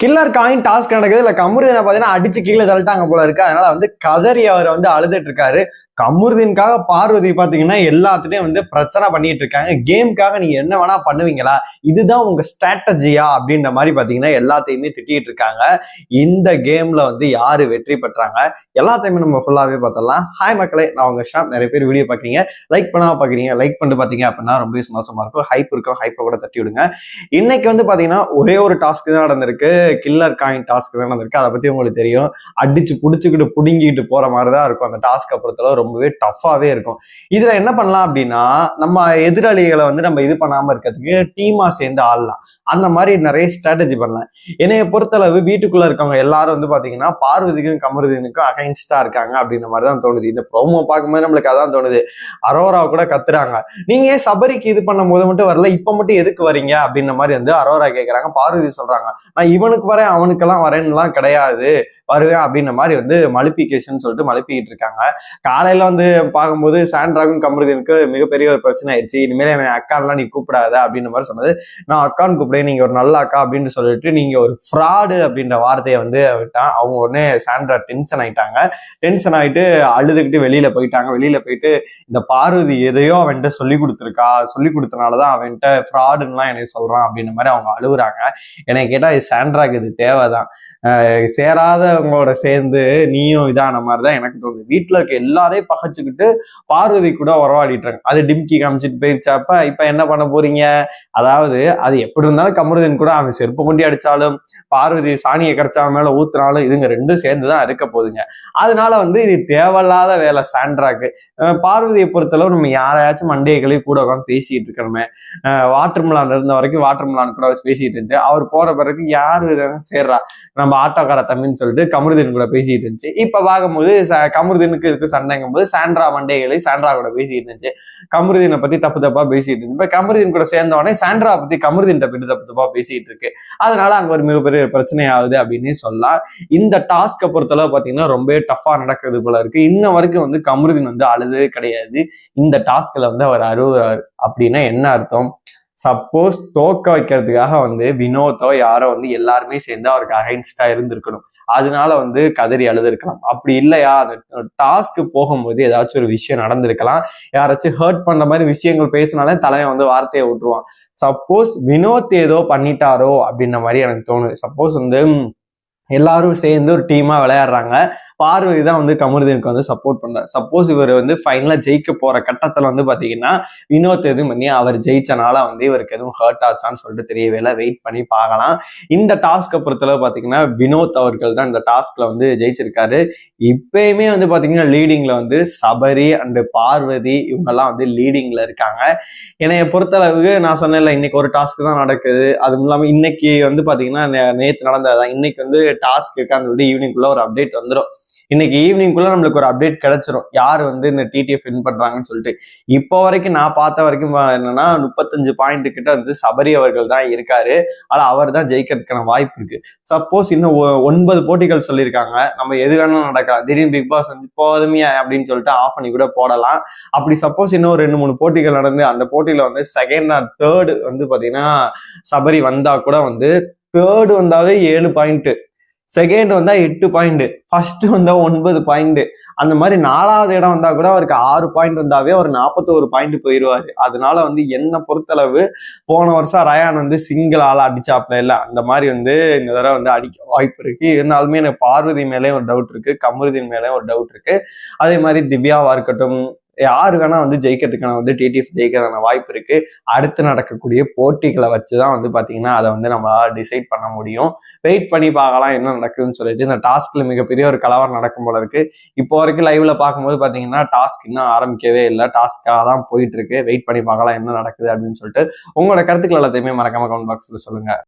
Killer coin task நடக்குது. இல்ல கமருதீனை பாத்தீங்கன்னா அடிச்சு கீழே தள்ளிட்டாங்க போல இருக்கு. அதனால வந்து கதறி அவர் வந்து அழுதுட்டு இருக்காரு. கமருதீன்காக பார்வதி பார்த்தீங்கன்னா எல்லாத்துலேயும் வந்து பிரச்சனை பண்ணிட்டு இருக்காங்க. கேமுக்காக நீங்கள் என்ன வேணா பண்ணுவீங்களா? இதுதான் உங்க ஸ்ட்ராட்டஜியா அப்படின்ற மாதிரி பார்த்தீங்கன்னா எல்லாத்தையுமே திட்டிட்டு இருக்காங்க. இந்த கேம்ல வந்து யாரு வெற்றி பெற்றாங்க? எல்லாத்தையுமே நம்ம ஃபுல்லாகவே பார்த்தலாம் ஹாய் மக்களே நான் உங்க ஷாப் நிறைய பேர் வீடியோ பார்க்குறீங்க லைக் பண்ணாம பார்க்குறீங்க லைக் பண்ணிட்டு பார்த்தீங்க அப்படின்னா ரொம்ப சந்தோஷமா இருக்கும். ஹைப் இருக்கும் ஹைப்பை கூட தட்டி விடுங்க. இன்னைக்கு வந்து பார்த்தீங்கன்னா ஒரே ஒரு டாஸ்க் தான் நடந்திருக்கு. கில்லர் காயின் டாஸ்க் தான் நடந்திருக்கு. அதை பத்தி உங்களுக்கு தெரியும். அடிச்சு பிடிச்சிக்கிட்டு பிடுங்கிக்கிட்டு போற மாதிரி தான் இருக்கும். அந்த டாஸ்க்கை பொறுத்தளவு ரொம்பவே டஃப்பாகவே இருக்கும். இதில் என்ன பண்ணலாம் அப்படின்னா நம்ம எதிராளிகளை வந்து நம்ம இது பண்ணாமல் இருக்கிறதுக்கு டீமாக சேர்ந்து ஆடலாம். அந்த மாதிரி நிறைய ஸ்ட்ராட்டஜி பண்ணலாம். என்னைய பொறுத்தளவு வீட்டுக்குள்ளே இருக்கவங்க எல்லாரும் வந்து பார்த்தீங்கன்னா பார்வதிக்கும் கமருதீனுக்கும் அகைன்ஸ்டாக இருக்காங்க அப்படின்ற மாதிரி தான் தோணுது. இந்த ப்ரோமோ பார்க்கும்போது நம்மளுக்கு அதான் தோணுது. அரோரா கூட கத்துறாங்க. நீங்கள் ஏன் சபரிக்கு இது பண்ணும் போது மட்டும் வரல? இப்போ மட்டும் எதுக்கு வரீங்க? அப்படின்ற மாதிரி வந்து அரோரா கேட்குறாங்க பார்வதி சொல்கிறாங்க நான் இவனுக்கு வரேன் அவனுக்கெல்லாம் வரேன்னுலாம் கிடையாது. வருவேன் அப்படின்ற மாதிரி வந்து மலிப்பிகேஷன் சொல்லிட்டு மலிப்பிக்கிட்டு இருக்காங்க. காலையில வந்து பார்க்கும்போது சாண்ட்ராகும் கமருதீனுக்கு மிகப்பெரிய ஒரு பிரச்சனை ஆயிடுச்சு. இனிமேல் என் அக்கான்லாம் நீ கூப்பிடாத அப்படின்ற மாதிரி சொன்னது. நான் அக்கான்னு கூப்பிடேன் நீங்க ஒரு நல்ல அக்கா அப்படின்னு சொல்லிட்டு நீங்க ஒரு ஃப்ராடு அப்படின்ற வார்த்தையை வந்து விட்டான். அவங்க உடனே சாண்ட்ரா டென்ஷன் ஆயிட்டாங்க. டென்ஷன் ஆயிட்டு அழுதுகிட்டு வெளியில போயிட்டாங்க. வெளியில போயிட்டு இந்த பார்வதி எதையோ அவன்கிட்ட சொல்லி கொடுத்துருக்கா. சொல்லி கொடுத்தனாலதான் அவன்கிட்ட ஃப்ராடுன்னுலாம் என்னை சொல்றான் அப்படின்ற மாதிரி அவங்க அழுகுறாங்க. என்னை கேட்டா இது சாண்ட்ராக்கு இது தேவைதான். சேராதவங்களோட சேர்ந்து நீயும் இதான மாதிரி தான் எனக்கு தோணுது. வீட்டில் இருக்க எல்லாரையும் பகைச்சுக்கிட்டு பார்வதி கூட உறவாடிட்டு அது டிம்கி காமிச்சிட்டு போயிருச்சாப்ப இப்போ என்ன பண்ண போறீங்க? அதாவது அது எப்படி இருந்தாலும் கமருதீன் கூட அவன் செருப்பு கொண்டி அடிச்சாலும் பார்வதி சாணியை கரைச்சா மேல ஊத்துனாலும் இதுங்க ரெண்டும் சேர்ந்து தான் இருக்க போகுதுங்க அதனால வந்து இது தேவையில்லாத வேலை சாண்ட்ராக்கு. பார்வதியை பொறுத்தளவு நம்ம யாரையாச்சும் மண்டையை கூட உட்காந்து பேசிட்டு இருக்கணுமே. வாட்டர் மிலான் இருந்த வரைக்கும் வாட்டர் மிலான் கூட வச்சு பேசிட்டு இருந்துச்சு அவர் போற பிறகு யாரு சேர்றா? நம்ம நம்ம ஆட்டோக்கார தம்பின்னு சொல்லிட்டு கமருதீன் கூட பேசிட்டு இருந்துச்சு. இப்ப பார்க்கும்போது ச- கமருதீனுக்கு இதுக்கு சண்டைங்கும் போது சாண்ட்ரா மண்டேகளை சாண்ட்ரா கூட பேசிட்டு இருந்துச்சு. கமருதீனை பத்தி தப்பு தப்பா பேசிட்டு இருந்துச்சு. இப்ப கமருதீன் கூட சேர்ந்தவனே சாண்ட்ரா பத்தி கமருதீன் பத்தி தப்பு தப்பா பேசிட்டு இருக்கு. அதனால அங்க ஒரு மிகப்பெரிய பிரச்சனை ஆகுது அப்படின்னு சொல்லலாம் இந்த டாஸ்க்கை பொறுத்தளவு பாத்தீங்கன்னா ரொம்பவே டஃபா நடக்குது போல இருக்கு. இன்ன வரைக்கும் வந்து கமருதீன் வந்து அழுதே கிடையாது. இந்த டாஸ்க்ல வந்து அவர் அழுகுறாரு அப்படின்னா என்ன அர்த்தம்? சப்போஸ் தோக்க வைக்கிறதுக்காக வந்து வினோத்தோ யாரோ வந்து எல்லாருமே சேர்ந்து அவருக்கு அகைன்ஸ்டா இருந்திருக்கணும். அதனால வந்து கதறி அழுதுருக்கலாம். அப்படி இல்லையா? அந்த டாஸ்க்கு போகும்போது ஏதாச்சும் ஒரு விஷயம் நடந்திருக்கலாம். யாராச்சும் ஹர்ட் பண்ற மாதிரி விஷயங்கள் பேசினாலே தலைவன் வந்து வார்த்தையை விட்டுருவான் சப்போஸ் வினோத் ஏதோ பண்ணிட்டாரோ அப்படின்ற மாதிரி எனக்கு தோணுது. சப்போஸ் வந்து எல்லாரும் சேர்ந்து ஒரு டீமா விளையாடுறாங்க. பார்வதி தான் வந்து கமருதீனுக்கு வந்து சப்போர்ட் பண்ணார் சப்போஸ் இவர் வந்து ஃபைனலாக ஜெயிக்க போகிற கட்டத்தில் வந்து பார்த்தீங்கன்னா வினோத் எதுவும் பண்ணி அவர் ஜெயிச்சனால வந்து இவருக்கு எதுவும் ஹர்ட் ஆச்சான்னு சொல்லிட்டு தெரியவே இல்லை. வெயிட் பண்ணி பார்க்கலாம். இந்த டாஸ்க்கை பொறுத்தளவு பார்த்தீங்கன்னா வினோத் அவர்கள் தான் இந்த டாஸ்க்கில் வந்து ஜெயிச்சிருக்காரு. இப்பயுமே வந்து பார்த்தீங்கன்னா லீடிங்கில் வந்து சபரி அண்டு பார்வதி இவங்கெல்லாம் வந்து லீடிங்கில் இருக்காங்க. என்னைய பொறுத்தளவுக்கு நான் சொன்னேன்ல இன்னைக்கு ஒரு டாஸ்க் தான் நடக்குது. அதுவும் இல்லாமல் இன்னைக்கு வந்து பார்த்தீங்கன்னா நேற்று நேத்து நடந்ததுதான். இன்னைக்கு வந்து டாஸ்க் இருக்கான்னு சொல்லிட்டு ஈவினிங்குள்ளே ஒரு அப்டேட் வந்துடும் இன்னைக்கு ஈவினிங்குள்ள நம்மளுக்கு ஒரு அப்டேட் கிடைச்சிரும். யார் வந்து இந்த டிடிஎஃப் வின் பண்றாங்கன்னு சொல்லிட்டு. இப்போ வரைக்கும் நான் பார்த்த வரைக்கும் என்னன்னா முப்பத்தஞ்சு பாயிண்ட் கிட்ட வந்து சபரி அவர்கள் தான் இருக்காரு. ஆனால் அவர் தான் ஜெயிக்கிறதுக்கான வாய்ப்பு இருக்கு. சப்போஸ் இன்னும் ஒ- ஒன்பது போட்டிகள் சொல்லியிருக்காங்க. நம்ம எது வேணாலும் நடக்கலாம். திடீர்னு பிக் பாஸ் வந்து போதுமே அப்படின்னு சொல்லிட்டு ஆஃப் பண்ணி கூட போடலாம். அப்படி சப்போஸ் இன்னும் ஒரு ரெண்டு மூணு போட்டிகள் நடந்து அந்த போட்டியில வந்து செகண்ட் ஆர் தேர்டு வந்து பாத்தீங்கன்னா சபரி வந்தா கூட வந்து தேர்டு வந்தாவே ஏழு பாயிண்ட் செகண்ட் வந்தா எட்டு பாயிண்ட் ஃபர்ஸ்ட் வந்தா ஒன்பது பாயிண்ட் அந்த மாதிரி நாலாவது இடம் வந்தா கூட அவருக்கு ஆறு பாயிண்ட் வந்தாவே அவர் நாற்பத்தோரு பாயிண்ட் போயிடுவாரு அதனால வந்து என்ன பொறுத்தளவு போன வருஷம் ரயான் வந்து சிங்கிள் ஆளா அடிச்சாப்ல இல்ல. அந்த மாதிரி வந்து இந்த தடவை வந்து அடிக்க வாய்ப்பு இருக்கு. இருந்தாலுமே எனக்கு பார்வதி மேலே ஒரு டவுட் இருக்கு கமருதின் மேலே ஒரு டவுட் இருக்கு. அதே மாதிரி திவ்யாவா இருக்கட்டும் யார் வேணா வந்து ஜெயிக்கிறதுக்கான வந்து டிடிஎஃப் ஜெயிக்கிறதுக்கான வாய்ப்பு இருக்கு. அடுத்து நடக்கக்கூடிய போட்டிகளை வச்சுதான் வந்து பாத்தீங்கன்னா அதை வந்து நம்ம டிசைட் பண்ண முடியும். வெயிட் பண்ணி பார்க்கலாம் என்ன நடக்குதுன்னு சொல்லிட்டு இந்த டாஸ்க்ல மிகப்பெரிய ஒரு கலவரம் நடக்கும் போல இருக்கு. இப்போ வரைக்கும் லைவ்ல பார்க்கும்போது பாத்தீங்கன்னா டாஸ்க் இன்னும் ஆரம்பிக்கவே இல்லை. டாஸ்க்காக தான் போயிட்டு இருக்கு. வெயிட் பண்ணி பார்க்கலாம் என்ன நடக்குது அப்படின்னு சொல்லிட்டு உங்களோட கருத்துக்கள் எல்லாத்தையுமே மறக்காம கமெண்ட் பாக்ஸ்ல சொல்லுங்க.